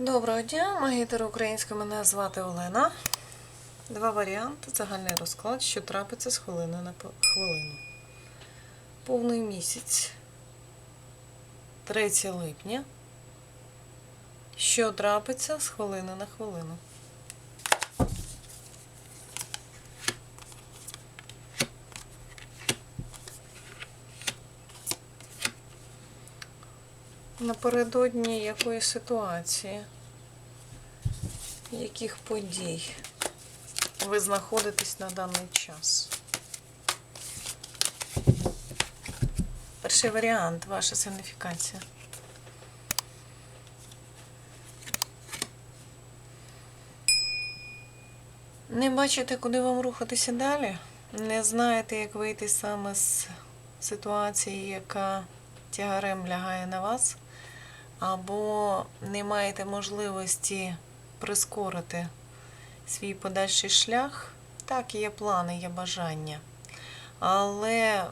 Доброго дня, магітер українською. Мене звати Олена. Два варіанти. Загальний розклад, що трапиться з хвилини на хвилину. Повний місяць. 3 липня. Що трапиться з хвилини на хвилину. Напередодні якої ситуації, яких подій ви знаходитесь на даний час? Перший варіант ваша сигніфікація. Не бачите, куди вам рухатися далі? Не знаєте, як вийти саме з ситуації, яка тягарем лягає на вас? Або не маєте можливості прискорити свій подальший шлях? Так, є плани, є бажання. Але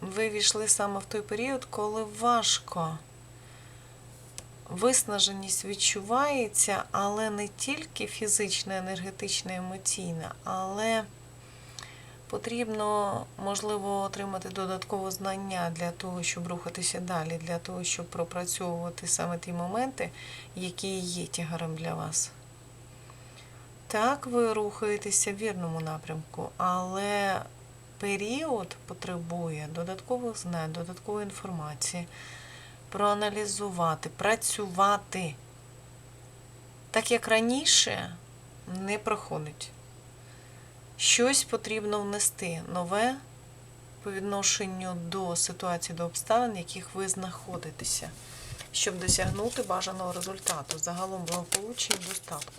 ви війшли саме в той період, коли важко. Виснаженість відчувається, але не тільки фізична, енергетична, емоційна, але потрібно, можливо, отримати додаткове знання для того, щоб рухатися далі, для того, щоб пропрацьовувати саме ті моменти, які є тягарем для вас. Так, ви рухаєтеся в вірному напрямку, але період потребує додаткових знань, додаткової інформації, проаналізувати, працювати. Так як раніше не проходить. Щось потрібно внести нове по відношенню до ситуації, до обставин, в яких ви знаходитеся, щоб досягнути бажаного результату, загалом благополуччя і достатку.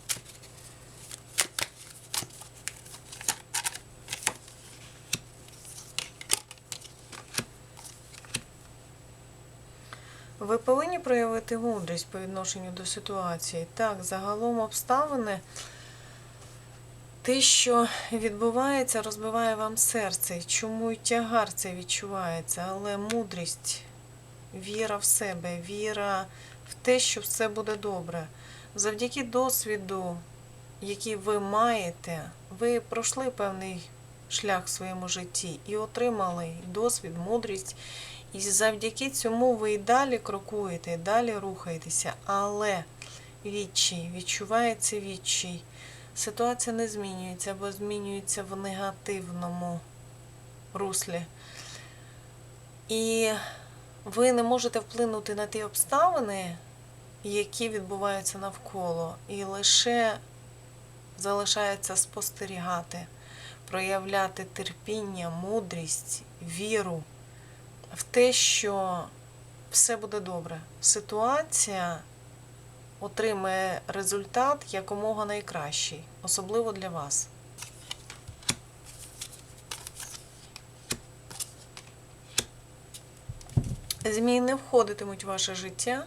Ви повинні проявити мудрість по відношенню до ситуації. Так, загалом обставини, те, що відбувається, розбиває вам серце. Чому й тягар це відчувається, але мудрість, віра в себе, віра в те, що все буде добре. Завдяки досвіду, який ви маєте, ви пройшли певний шлях в своєму житті і отримали досвід, мудрість. І завдяки цьому ви і далі крокуєте, і далі рухаєтеся, але відчай, відчувається відчай. Ситуація не змінюється або змінюється в негативному руслі. І ви не можете вплинути на ті обставини, які відбуваються навколо, і лише залишається спостерігати, проявляти терпіння, мудрість, віру в те, що все буде добре. Ситуація отримає результат якомога найкращий, особливо для вас. Змії не входитимуть в ваше життя.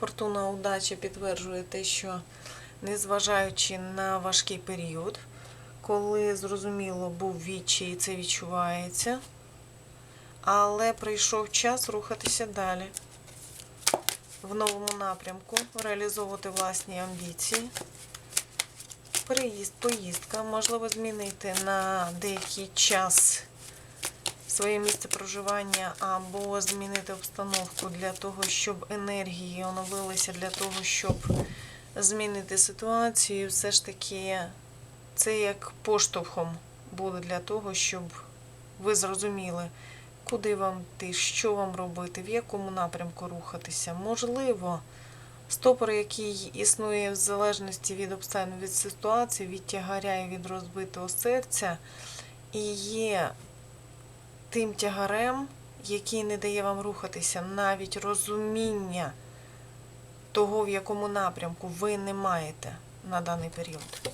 Фортуна удача підтверджує те, що незважаючи на важкий період, коли зрозуміло був відчай, і це відчувається, але прийшов час рухатися далі в новому напрямку, реалізовувати власні амбіції. Переїзд, поїздка, можливо, змінити на деякий час своє місце проживання або змінити обстановку для того, щоб енергії оновилися, для того, щоб змінити ситуацію. Все ж таки, це як поштовхом буде для того, щоб ви зрозуміли, куди вам йти, що вам робити, в якому напрямку рухатися. Можливо, стопор, який існує в залежності від обставин, від ситуації, від тягаря і від розбитого серця, і є тим тягарем, який не дає вам рухатися, навіть розуміння того, в якому напрямку ви не маєте на даний період.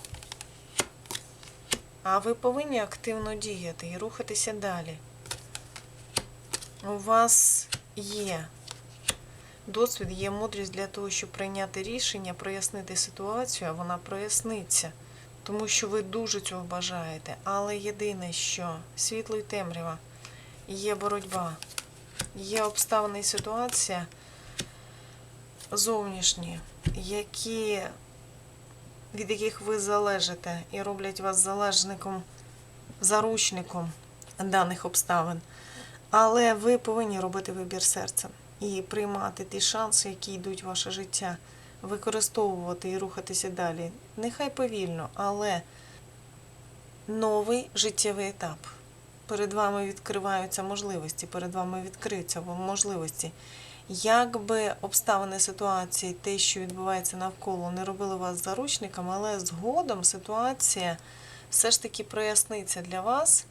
А ви повинні активно діяти і рухатися далі. У вас є досвід, є мудрість для того, щоб прийняти рішення, прояснити ситуацію, а вона проясниться. Тому що ви дуже цього бажаєте. Але єдине, що світло і темрява, є боротьба, є обставина і ситуація, зовнішні, які, від яких ви залежите і роблять вас залежником, заручником даних обставин. Але ви повинні робити вибір серцем і приймати ті шанси, які йдуть в ваше життя, використовувати і рухатися далі. Нехай повільно, але новий життєвий етап. Перед вами відкриваються можливості, перед вами відкриються можливості. Як би обставини ситуації, те, що відбувається навколо, не робили вас заручником, але згодом ситуація все ж таки проясниться для вас,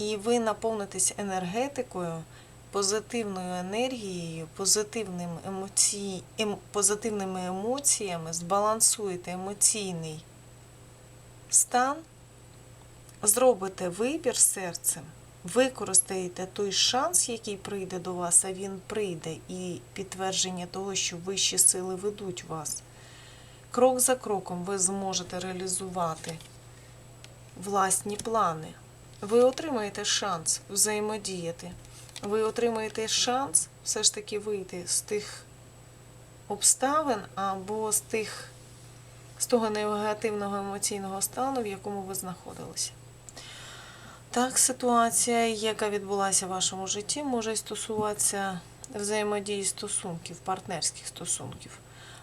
і ви наповнитесь енергетикою, позитивною енергією, позитивним емоцій... ем... позитивними емоціями, збалансуєте емоційний стан, зробите вибір серцем, використаєте той шанс, який прийде до вас, а він прийде, і підтвердження того, що вищі сили ведуть вас. Крок за кроком ви зможете реалізувати власні плани. Ви отримаєте шанс взаємодіяти. Ви отримаєте шанс все ж таки вийти з тих обставин або з тих з того негативного емоційного стану, в якому ви знаходилися. Так, ситуація, яка відбулася в вашому житті, може стосуватися взаємодії стосунків, партнерських стосунків.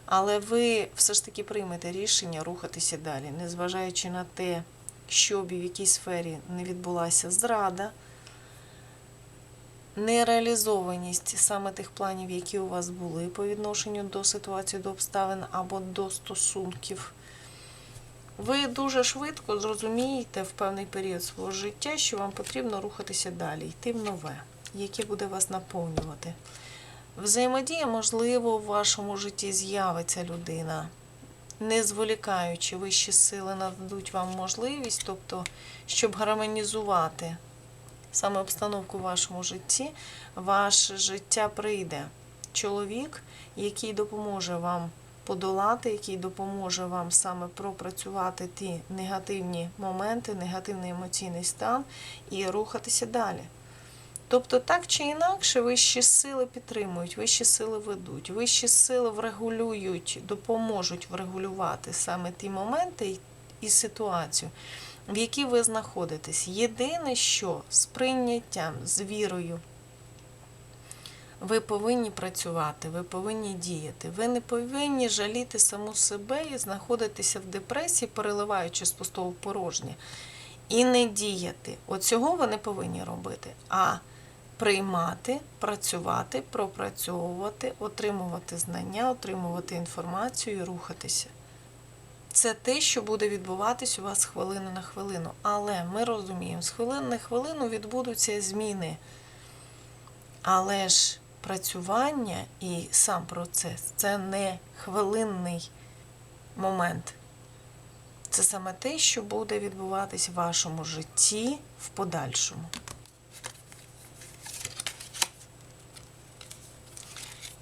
Але ви все ж таки приймете рішення рухатися далі, незважаючи на те, щоб в якій сфері не відбулася зрада, нереалізованість саме тих планів, які у вас були по відношенню до ситуації, до обставин або до стосунків. Ви дуже швидко зрозумієте в певний період свого життя, що вам потрібно рухатися далі, йти в нове, яке буде вас наповнювати. Взаємодія, можливо, в вашому житті з'явиться людина, не зволікаючи, вищі сили нададуть вам можливість, тобто, щоб гармонізувати саме обстановку в вашому житті, ваше життя прийде чоловік, який допоможе вам подолати, який допоможе вам саме пропрацювати ті негативні моменти, негативний емоційний стан і рухатися далі. Тобто, так чи інакше, вищі сили підтримують, вищі сили ведуть, вищі сили врегулюють, допоможуть врегулювати саме ті моменти і ситуацію, в якій ви знаходитесь. Єдине, що з прийняттям, з вірою. Ви повинні працювати, ви повинні діяти. Ви не повинні жаліти саму себе і знаходитися в депресії, переливаючи з пустого порожнє. І не діяти. Оцього ви не повинні робити. А приймати, працювати, пропрацьовувати, отримувати знання, отримувати інформацію і рухатися. Це те, що буде відбуватись у вас хвилину на хвилину. Але ми розуміємо, з хвилини на хвилину відбудуться зміни. Але ж працювання і сам процес це не хвилинний момент. Це саме те, що буде відбуватись в вашому житті в подальшому.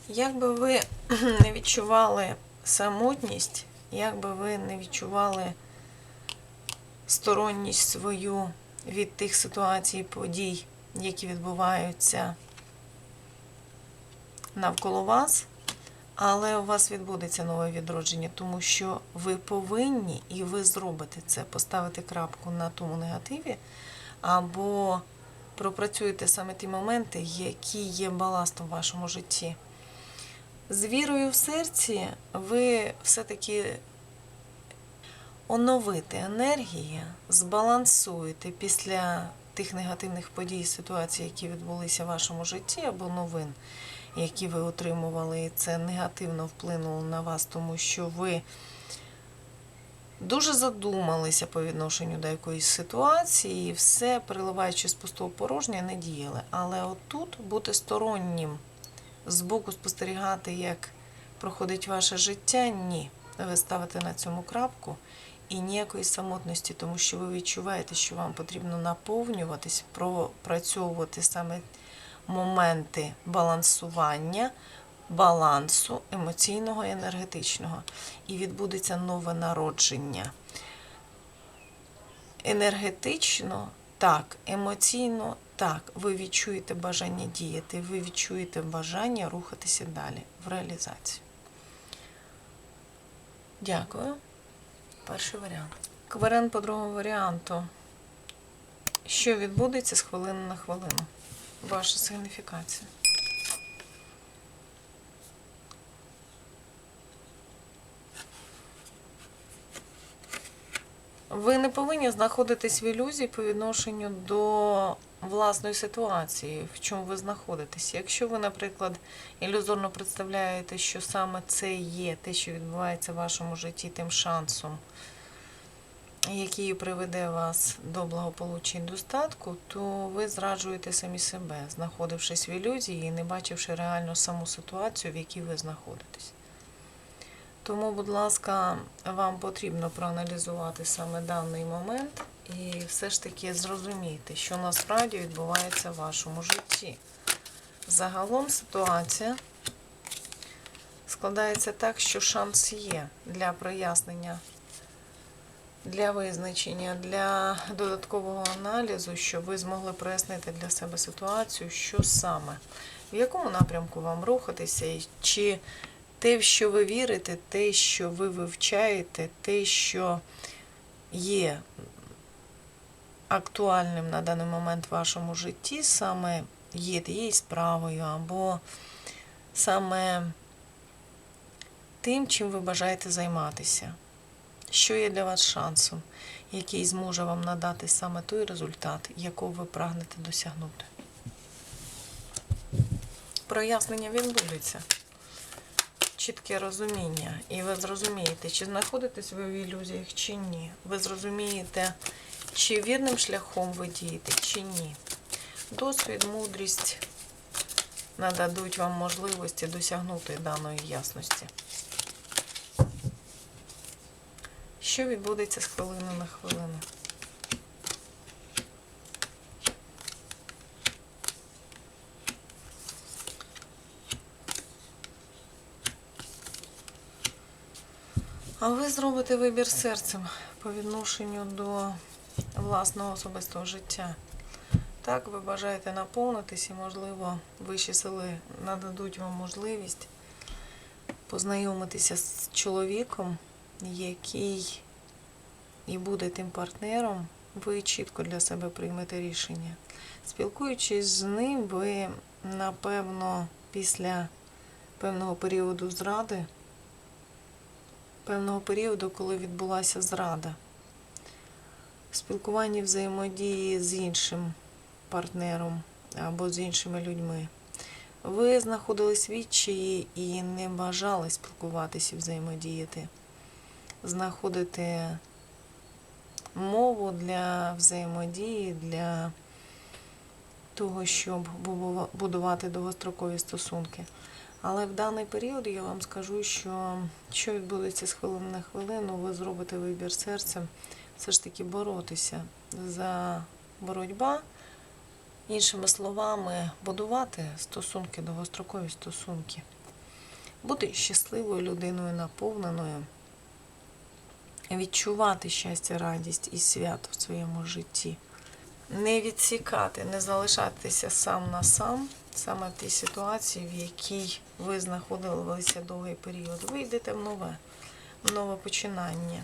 Як би ви не відчували самотність, як би ви не відчували сторонність свою від тих ситуацій, подій, які відбуваються навколо вас, але у вас відбудеться нове відродження, тому що ви повинні і ви зробите це, поставити крапку на тому негативі, або пропрацюєте саме ті моменти, які є баластом в вашому житті. З вірою в серці ви все-таки оновите енергії, збалансуєте після тих негативних подій, ситуацій, які відбулися в вашому житті, або новин, які ви отримували, і це негативно вплинуло на вас, тому що ви дуже задумалися по відношенню до якоїсь ситуації, і все, переливаючи з пустого порожня, не діяли. Але отут бути стороннім збоку спостерігати, як проходить ваше життя, ні. Ви ставите на цьому крапку і ніякої самотності, тому що ви відчуваєте, що вам потрібно наповнюватись, пропрацьовувати саме моменти балансування, балансу емоційного і енергетичного. І відбудеться нове народження. Енергетично так, емоційно так, ви відчуєте бажання діяти, ви відчуєте бажання рухатися далі в реалізацію. Дякую. Перший варіант. Кверен по другому варіанту. Що відбудеться з хвилини на хвилину? Ваша сигніфікація. Ви не повинні знаходитись в ілюзії по відношенню до власної ситуації, в чому ви знаходитесь. Якщо ви, наприклад, ілюзорно представляєте, що саме це є те, що відбувається в вашому житті, тим шансом, який приведе вас до благополуччя і достатку, то ви зраджуєте самі себе, знаходившись в ілюзії і не бачивши реально саму ситуацію, в якій ви знаходитесь. Тому, будь ласка, вам потрібно проаналізувати саме даний момент і все ж таки зрозуміти, що насправді відбувається в вашому житті. Загалом ситуація складається так, що шанс є для прояснення, для визначення, для додаткового аналізу, щоб ви змогли прояснити для себе ситуацію, що саме, в якому напрямку вам рухатися, і чи те, в що ви вірите, те, що ви вивчаєте, те, що є актуальним на даний момент в вашому житті, саме є тією справою, або саме тим, чим ви бажаєте займатися, що є для вас шансом, який зможе вам надати саме той результат, якого ви прагнете досягнути. Прояснення відбудеться чітке розуміння, і ви зрозумієте, чи знаходитесь ви в ілюзіях, чи ні. Ви зрозумієте, чи вірним шляхом ви дієте, чи ні. Досвід, мудрість нададуть вам можливості досягнути даної ясності. Що відбудеться з хвилини на хвилину? А ви зробите вибір серцем по відношенню до власного особистого життя. Так, ви бажаєте наповнитись і, можливо, вищі сили нададуть вам можливість познайомитися з чоловіком, який і буде тим партнером, ви чітко для себе приймете рішення. Спілкуючись з ним, ви, напевно, після певного періоду зради певного періоду, коли відбулася зрада. В спілкуванні взаємодії з іншим партнером або з іншими людьми. Ви знаходились в і не бажали спілкуватися і взаємодіяти. Знаходити мову для взаємодії, для того, щоб будувати довгострокові стосунки. Але в даний період я вам скажу, що що відбудеться з хвилини на хвилину, ви зробите вибір серцем, все ж таки боротися за боротьба, іншими словами, будувати стосунки, довгострокові стосунки, бути щасливою людиною, наповненою, відчувати щастя, радість і свято в своєму житті. Не відсікати, не залишатися сам на сам саме в тій ситуації, в якій ви знаходилися довгий період. Ви йдете в нове, в нове починання.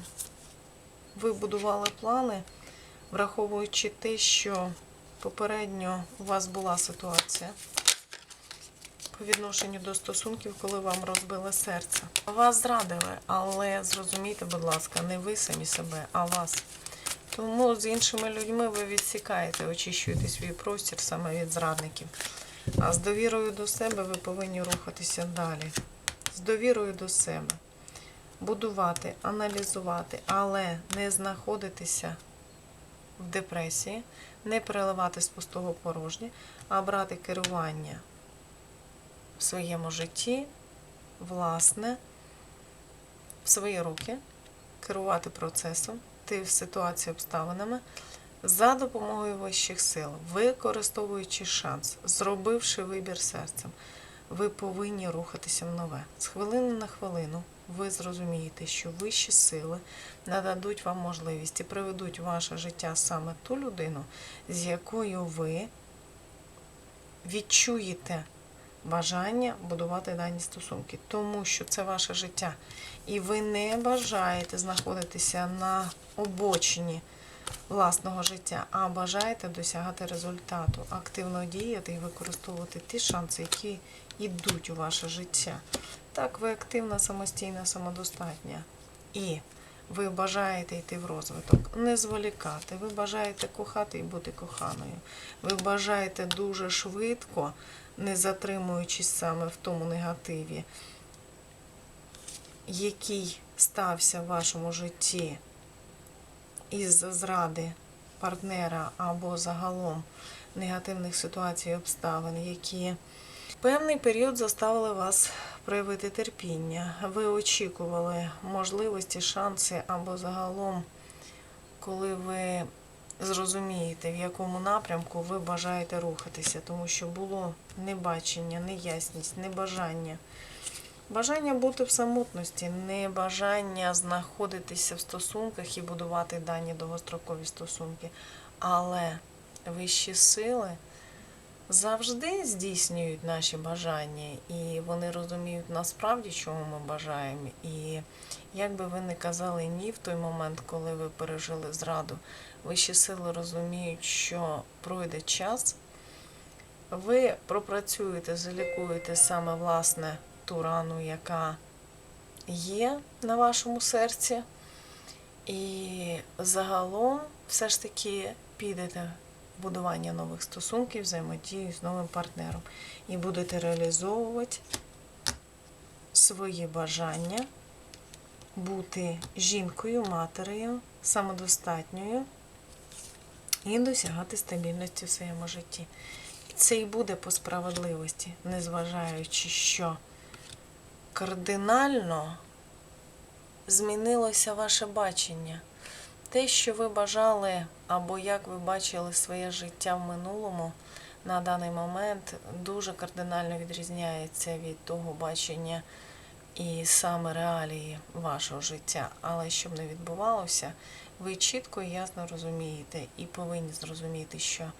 Ви будували плани, враховуючи те, що попередньо у вас була ситуація по відношенню до стосунків, коли вам розбили серце. Вас зрадили, але зрозумійте, будь ласка, не ви самі себе, а вас. Тому з іншими людьми ви відсікаєте, очищуєте свій простір саме від зрадників. А з довірою до себе ви повинні рухатися далі. З довірою до себе. Будувати, аналізувати, але не знаходитися в депресії, не переливати з пустого порожнє, а брати керування в своєму житті, власне, в свої руки, керувати процесом, ти в ситуації обставинами за допомогою вищих сил, використовуючи шанс, зробивши вибір серцем, ви повинні рухатися в нове. З хвилини на хвилину ви зрозумієте, що вищі сили нададуть вам можливість і приведуть в ваше життя саме ту людину, з якою ви відчуєте бажання будувати дані стосунки, тому що це ваше життя. І ви не бажаєте знаходитися на обочині власного життя, а бажаєте досягати результату, активно діяти і використовувати ті шанси, які йдуть у ваше життя. Так, ви активна, самостійна, самодостатня. І ви бажаєте йти в розвиток, не зволікати. Ви бажаєте кохати і бути коханою. Ви бажаєте дуже швидко, не затримуючись саме в тому негативі, який стався в вашому житті із зради партнера або загалом негативних ситуацій обставин, які певний період заставили вас проявити терпіння. Ви очікували можливості, шанси або загалом, коли ви зрозумієте, в якому напрямку ви бажаєте рухатися, тому що було небачення, неясність, небажання. Бажання бути в самотності, не бажання знаходитися в стосунках і будувати дані довгострокові стосунки. Але вищі сили завжди здійснюють наші бажання, і вони розуміють насправді, чого ми бажаємо. І як би ви не казали ні в той момент, коли ви пережили зраду, вищі сили розуміють, що пройде час, ви пропрацюєте, залікуєте саме власне ту рану, яка є на вашому серці. І загалом все ж таки підете в будування нових стосунків, взаємодію з новим партнером. І будете реалізовувати свої бажання бути жінкою, матерею, самодостатньою і досягати стабільності в своєму житті. Це і буде по справедливості, незважаючи, що кардинально змінилося ваше бачення. Те, що ви бажали, або як ви бачили своє життя в минулому, на даний момент дуже кардинально відрізняється від того бачення і саме реалії вашого життя. Але щоб не відбувалося, ви чітко і ясно розумієте і повинні зрозуміти, що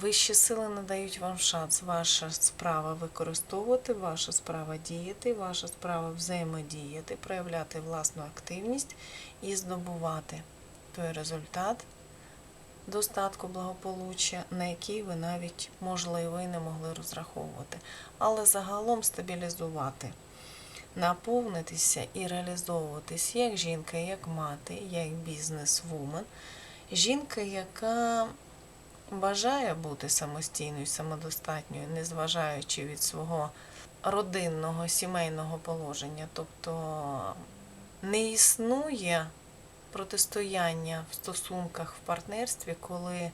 Вищі сили надають вам шанс. Ваша справа використовувати, ваша справа діяти, ваша справа взаємодіяти, проявляти власну активність і здобувати той результат достатку благополуччя, на який ви навіть, можливо, і не могли розраховувати. Але загалом стабілізувати, наповнитися і реалізовуватись як жінка, як мати, як бізнес-вумен. Жінка, яка бажає бути самостійною, самодостатньою, незважаючи від свого родинного, сімейного положення. Тобто не існує протистояння в стосунках в партнерстві, коли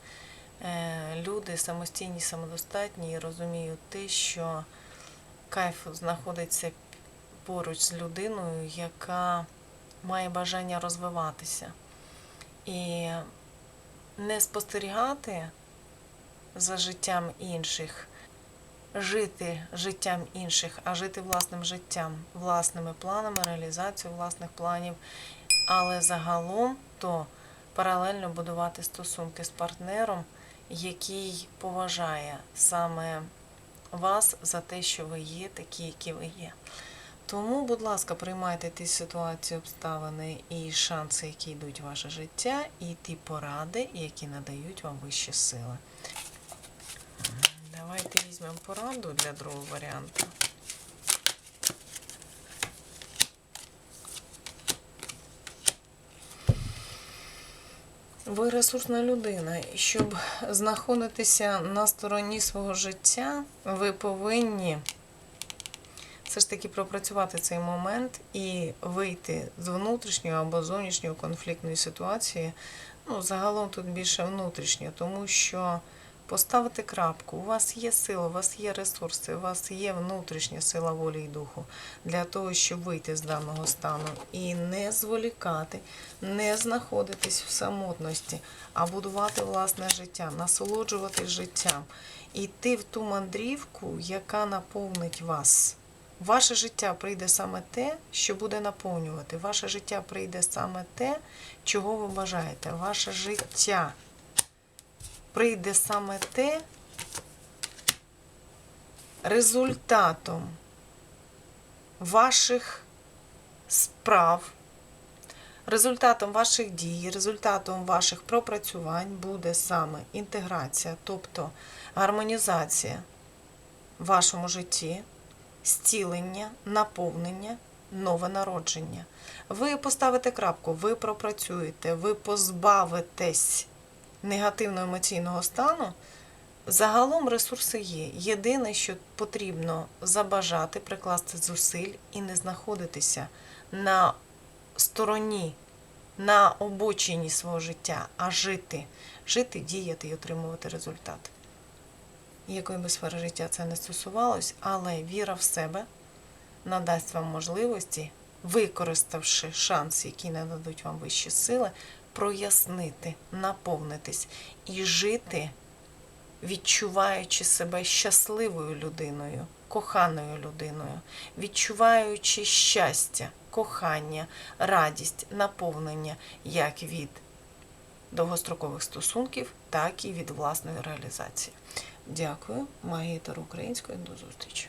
е, люди самостійні, самодостатні і розуміють те, що кайф знаходиться поруч з людиною, яка має бажання розвиватися. І не спостерігати за життям інших, жити життям інших, а жити власним життям, власними планами, реалізацією власних планів, але загалом то паралельно будувати стосунки з партнером, який поважає саме вас за те, що ви є, такі, які ви є. Тому, будь ласка, приймайте ті ситуації, обставини і шанси, які йдуть в ваше життя, і ті поради, які надають вам вищі сили. Візьмемо пораду для другого варіанту. Ви ресурсна людина, щоб знаходитися на стороні свого життя, ви повинні все ж таки пропрацювати цей момент і вийти з внутрішньої або зовнішньої конфліктної ситуації. Ну, загалом тут більше внутрішньо, тому що поставити крапку, у вас є сила, у вас є ресурси, у вас є внутрішня сила волі і духу для того, щоб вийти з даного стану і не зволікати, не знаходитись в самотності, а будувати власне життя, насолоджуватись життям, йти в ту мандрівку, яка наповнить вас. Ваше життя прийде саме те, що буде наповнювати. Ваше життя прийде саме те, чого ви бажаєте. Ваше життя прийде саме те результатом ваших справ, результатом ваших дій, результатом ваших пропрацювань буде саме інтеграція, тобто гармонізація в вашому житті, зцілення, наповнення, нове народження. Ви поставите крапку, ви пропрацюєте, ви позбавитесь негативного емоційного стану. Загалом ресурси є. Єдине, що потрібно забажати, прикласти зусиль і не знаходитися на стороні, на обочині свого життя, а жити, жити, діяти і отримувати результат. Якої би сфери життя це не стосувалось, але віра в себе надасть вам можливості, використавши шанс, який нададуть вам вищі сили, прояснити, наповнитись і жити відчуваючи себе щасливою людиною, коханою людиною, відчуваючи щастя, кохання, радість, наповнення як від довгострокових стосунків, так і від власної реалізації. Дякую, магітер української. До зустрічі.